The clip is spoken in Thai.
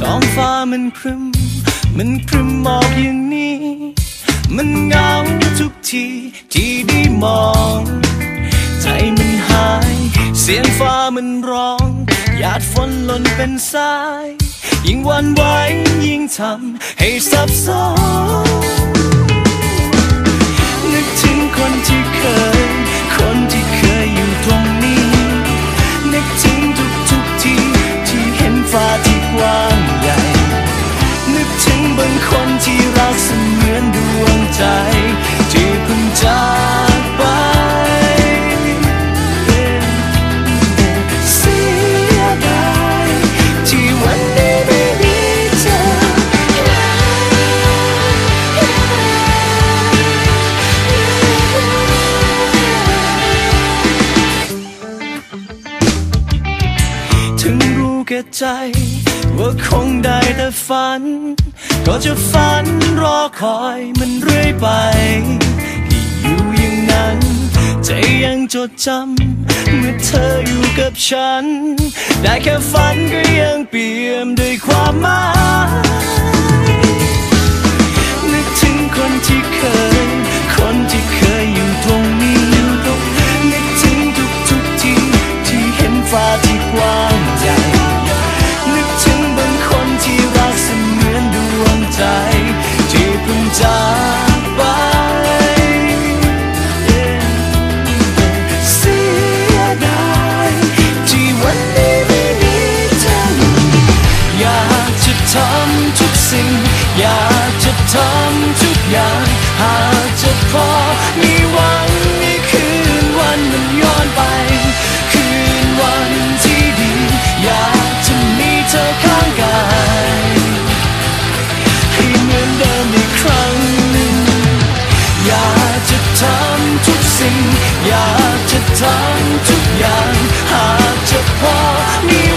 ท้องฟ้ามันครึม มันครึมหมอกอย่างนี้ มันเหงาทุกทีที่ได้มอง ใจมันหาย เสียงฟ้ามันร้อง หยาดฝนหล่นเป็นสาย ยิ่งวันไหวยิ่งทำให้สับสนนึกถึงคนที่เคย รู้แก่ใจ ว่าคงได้แต่ฝัน ก็จะฝันรอคอยมันเรื่อยไปที่อยู่อย่างนั้น ใจยังจดจำเมื่อเธออยู่กับฉัน ได้แค่ฝันก็ยังเปี่ยมด้วยความหมาย อย่างหากจะพอมีหวังในคืนวันมันย้อนไป คืนวันที่ดี อยากจะมีเธอข้างกายให้เหมือนเดิมอีกครั้งหนึ่งอยากจะทำทุกสิ่ง อยากจะทำทุกอย่าง หากจะพอมี